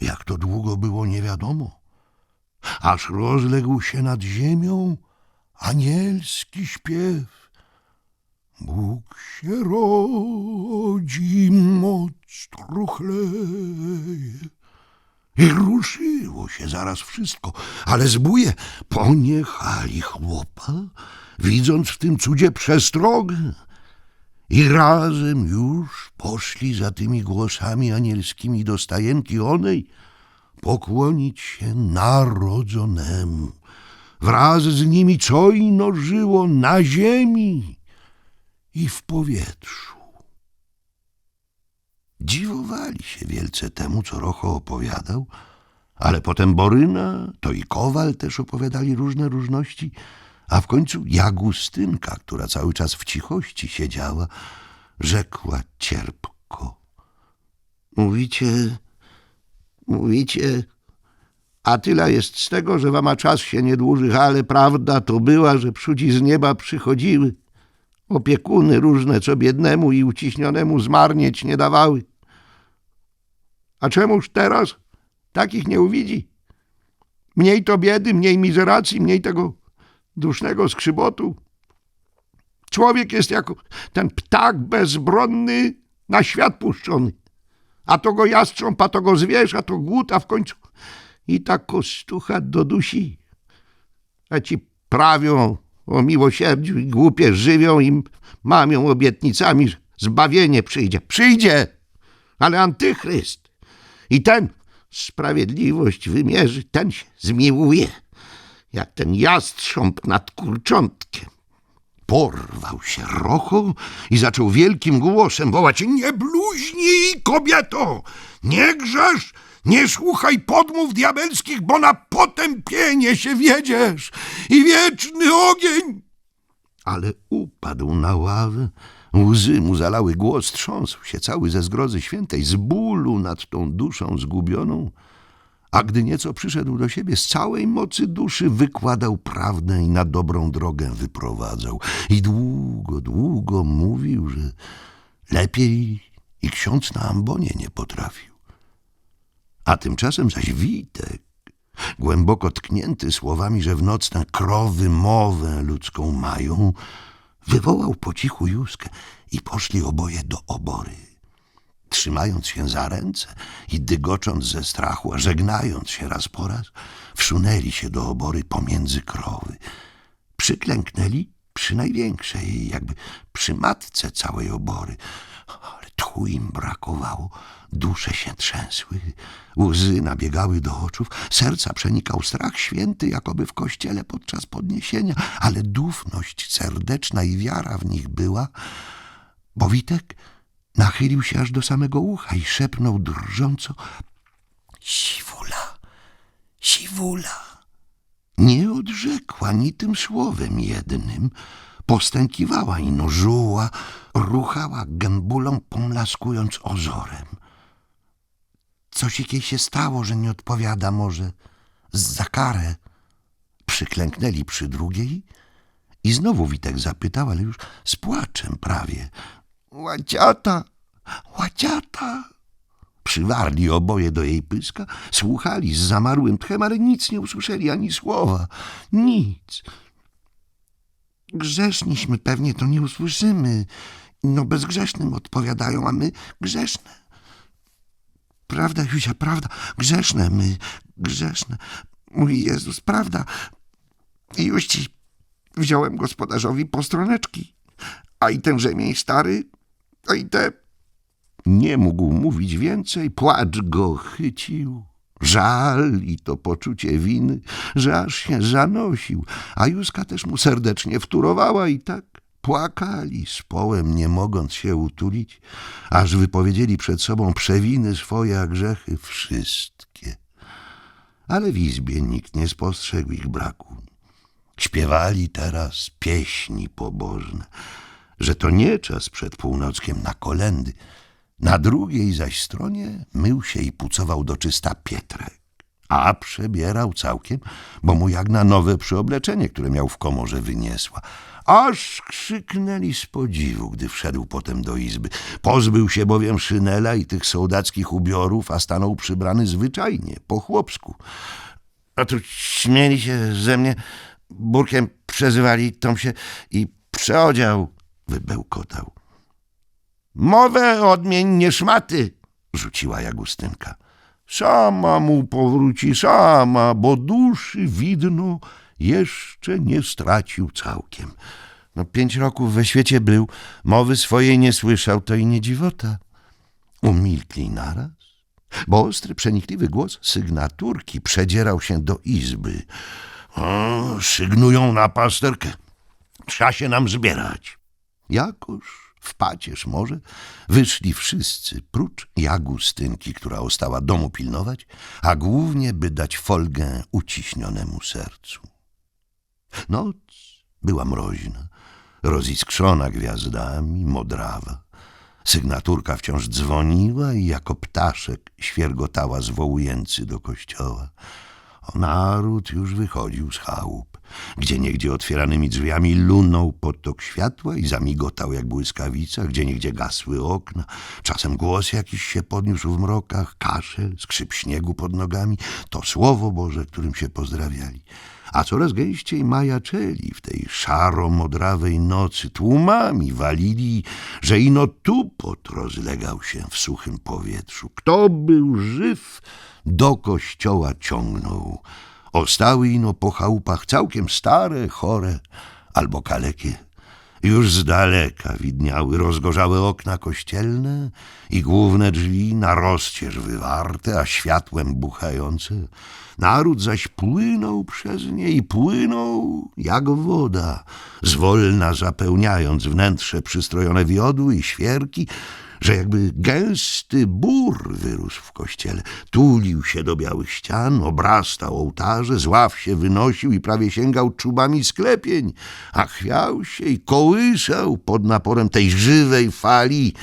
Jak to długo było, nie wiadomo. Aż rozległ się nad ziemią anielski śpiew. Bóg się rodzi, moc truchleje. I ruszyło się zaraz wszystko, ale zbóje poniechali chłopa, widząc w tym cudzie przestrogę. I razem już poszli za tymi głosami anielskimi do stajenki onej pokłonić się narodzonemu. Wraz z nimi cojno żyło na ziemi i w powietrzu. Dziwowali się wielce temu, co Rocho opowiadał, ale potem Boryna, to i Kowal też opowiadali różne różności, a w końcu Jagustynka, która cały czas w cichości siedziała, rzekła cierpko. Mówicie, mówicie, a tyle jest z tego, że wama czas się nie dłuży, ale prawda to była, że przudzi z nieba przychodziły opiekuny różne, co biednemu i uciśnionemu zmarnieć nie dawały. A czemuż teraz takich nie uwidzi? Mniej to biedy, mniej mizeracji, mniej tego dusznego skrzybotu. Człowiek jest jako ten ptak bezbronny na świat puszczony. A to go jastrząb, a to go zwierz, a to głód, a w końcu i ta kostucha do dusi. A ci prawią o miłosierdziu i głupie żywią im mamią obietnicami, że zbawienie przyjdzie. Przyjdzie, ale antychryst. I ten sprawiedliwość wymierzy, ten się zmiłuje, jak ten jastrząb nad kurczątkiem. Porwał się Rocho i zaczął wielkim głosem wołać Nie bluźnij, kobieto! Nie grzesz! Nie słuchaj podmów diabelskich, bo na potępienie się wiedziesz i wieczny ogień! Ale upadł na ławę, łzy mu zalały głos, trząsł się cały ze zgrozy świętej, z bólu nad tą duszą zgubioną, a gdy nieco przyszedł do siebie, z całej mocy duszy wykładał prawdę i na dobrą drogę wyprowadzał. I długo, długo mówił, że lepiej i ksiądz na ambonie nie potrafił. A tymczasem zaś Witek, głęboko tknięty słowami, że w nocne krowy mowę ludzką mają, wywołał po cichu Józkę i poszli oboje do obory. Trzymając się za ręce i dygocząc ze strachu, a żegnając się raz po raz, wsunęli się do obory pomiędzy krowy. Przyklęknęli przy największej, jakby przy matce całej obory. Ale tchu im brakowało, dusze się trzęsły, łzy nabiegały do oczów, serca przenikał strach święty, jakoby w kościele podczas podniesienia, ale dufność serdeczna i wiara w nich była, bo Witek nachylił się aż do samego ucha i szepnął drżąco Siwula, siwula. Nie odrzekła ni tym słowem jednym, postękiwała i nożuła, ruchała gębulą, pomlaskując ozorem. Coś jakiej się stało, że nie odpowiada może za karę. Przyklęknęli przy drugiej i znowu Witek zapytał, ale już z płaczem prawie. Łaciata, łaciata. Przywarli oboje do jej pyska, słuchali z zamarłym tchem, ale nic nie usłyszeli, ani słowa. Nic. Grzeszniśmy pewnie, to nie usłyszymy. No bezgrzesznym odpowiadają, a my grzeszne. Prawda, Józia, prawda, grzeszne my, grzeszne. Mój Jezus, prawda. I wziąłem gospodarzowi po stroneczki, a i ten rzemień stary, a i te... Nie mógł mówić więcej, płacz go chycił. Żal i to poczucie winy, że aż się zanosił, a Józka też mu serdecznie wtórowała i tak płakali z połem, nie mogąc się utulić, aż wypowiedzieli przed sobą przewiny swoje, a grzechy wszystkie. Ale w izbie nikt nie spostrzegł ich braku. Śpiewali teraz pieśni pobożne, że to nie czas przed północkiem na kolendy. Na drugiej zaś stronie mył się i pucował do czysta Pietrek, a przebierał całkiem, bo mu jak na nowe przyobleczenie, które miał w komorze wyniesła. Aż krzyknęli z podziwu, gdy wszedł potem do izby. Pozbył się bowiem szynela i tych sołdackich ubiorów, a stanął przybrany zwyczajnie, po chłopsku. A tu śmieli się ze mnie, burkiem przezywali tom się i przeodział, wybełkotał. Mowę odmień nie szmaty, rzuciła Jagustynka. Sama mu powróci, sama, bo duszy widno jeszcze nie stracił całkiem. No pięć roków we świecie był, mowy swojej nie słyszał, to i nie dziwota. Umilkli naraz, bo ostry, przenikliwy głos sygnaturki przedzierał się do izby. O, sygnują na pasterkę. Trzeba się nam zbierać. Jakoż w pacierz może wyszli wszyscy, prócz Jagustynki, która ostała domu pilnować, a głównie by dać folgę uciśnionemu sercu. Noc była mroźna, roziskrzona gwiazdami, modrawa. Sygnaturka wciąż dzwoniła i jako ptaszek świergotała zwołujący do kościoła. O, naród już wychodził z chałup, gdzie niegdzie otwieranymi drzwiami lunął potok światła i zamigotał jak błyskawica, gdzie niegdzie gasły okna. Czasem głos jakiś się podniósł w mrokach, kaszel, skrzyp śniegu pod nogami, to słowo Boże, którym się pozdrawiali. A coraz gęściej majaczeli w tej szaro-modrawej nocy, tłumami walili, że ino tupot rozlegał się w suchym powietrzu. Kto był żyw, do kościoła ciągnął. Ostały ino po chałupach całkiem stare, chore albo kalekie. Już z daleka widniały rozgorzałe okna kościelne i główne drzwi na rozcież wywarte, a światłem buchające. Naród zaś płynął przez nie i płynął jak woda, zwolna zapełniając wnętrze przystrojone wiodły i świerki, że jakby gęsty bór wyrósł w kościele. Tulił się do białych ścian, obrastał ołtarze, z ław się wynosił i prawie sięgał czubami sklepień, a chwiał się i kołysał pod naporem tej żywej fali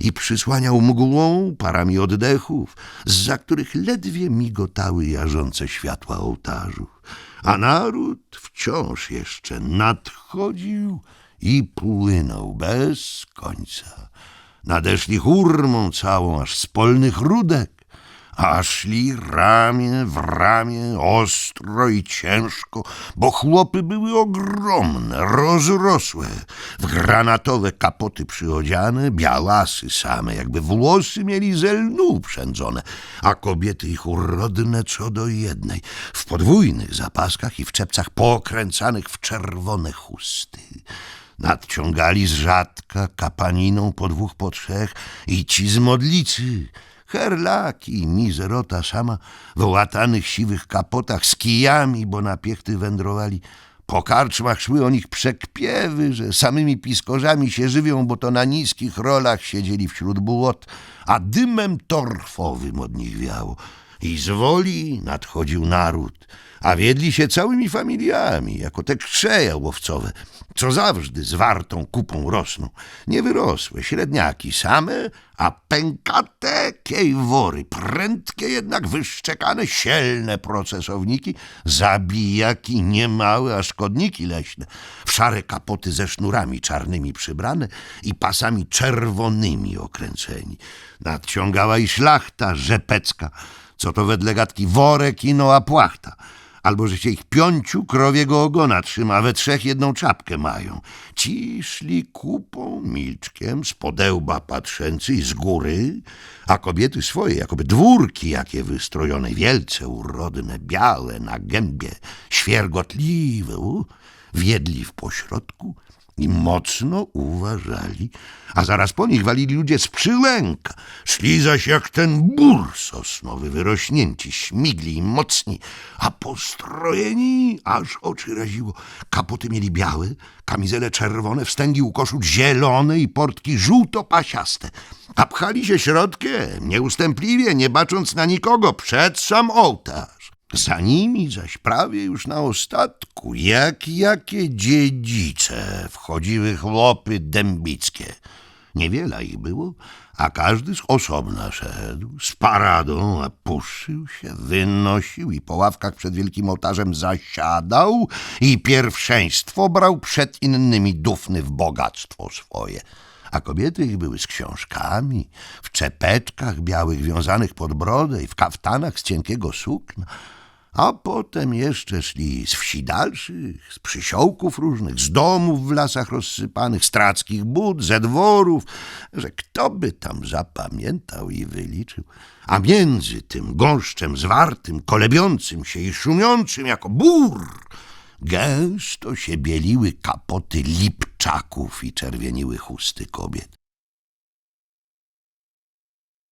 i przysłaniał mgłą parami oddechów, za których ledwie migotały jarzące światła ołtarzów. A naród wciąż jeszcze nadchodził i płynął bez końca nadeszli hurmą całą, aż z polnych rudek, a szli ramię w ramię, ostro i ciężko, bo chłopy były ogromne, rozrosłe, w granatowe kapoty przyodziane, białasy same, jakby włosy mieli ze lnu uprzędzone, a kobiety ich urodne co do jednej, w podwójnych zapaskach i w czepcach pokręcanych w czerwone chusty nadciągali z rzadka kapaniną po dwóch, po trzech i ci z modlicy, herlaki, mizerota sama, w łatanych siwych kapotach z kijami, bo na piechty wędrowali. Po karczmach szły o nich przekpiewy, że samymi piskorzami się żywią, bo to na niskich rolach siedzieli wśród błot, a dymem torfowym od nich wiało. I z woli nadchodził naród, a wiedli się całymi familiami, jako te krzeje łowcowe, co zawsze z wartą kupą rosną. Nie wyrosłe, średniaki same, a pękate kiejwory, prędkie jednak wyszczekane, sielne procesowniki, zabijaki niemałe, a szkodniki leśne, w szare kapoty ze sznurami czarnymi przybrane i pasami czerwonymi okręceni. Nadciągała i szlachta rzepecka, co to wedle gadki worek i noa płachta, albo że się ich piąciu krowiego ogona trzyma, we trzech jedną czapkę mają. Ci szli kupą, milczkiem, z podełba patrzęcy i z góry, a kobiety swoje, jakoby dwórki jakie wystrojone, wielce urodne, białe na gębie, świergotliwe, wiedli w pośrodku i mocno uważali, a zaraz po nich walili ludzie z przylęka. Szli zaś jak ten bór sosnowy, wyrośnięci, śmigli i mocni, a postrojeni aż oczy raziło. Kapoty mieli białe, kamizele czerwone, wstęgi u koszul zielone i portki żółto-pasiaste. A pchali się środkiem, nieustępliwie, nie bacząc na nikogo, przed sam ołtarz. Za nimi zaś prawie już na ostatku, jak jakie dziedzice, wchodziły chłopy dębickie. Niewiele ich było, a każdy z osobna szedł, z paradą, a puszył się, wynosił i po ławkach przed wielkim ołtarzem zasiadał i pierwszeństwo brał przed innymi dufny w bogactwo swoje. A kobiety ich były z książkami, w czepeczkach białych wiązanych pod brodę i w kaftanach z cienkiego sukna. A potem jeszcze szli z wsi dalszych, z przysiołków różnych, z domów w lasach rozsypanych, z trackich bud, ze dworów, że kto by tam zapamiętał i wyliczył. A między tym gąszczem zwartym, kolebiącym się i szumiącym jako bór, gęsto się bieliły kapoty lipczaków i czerwieniły chusty kobiet.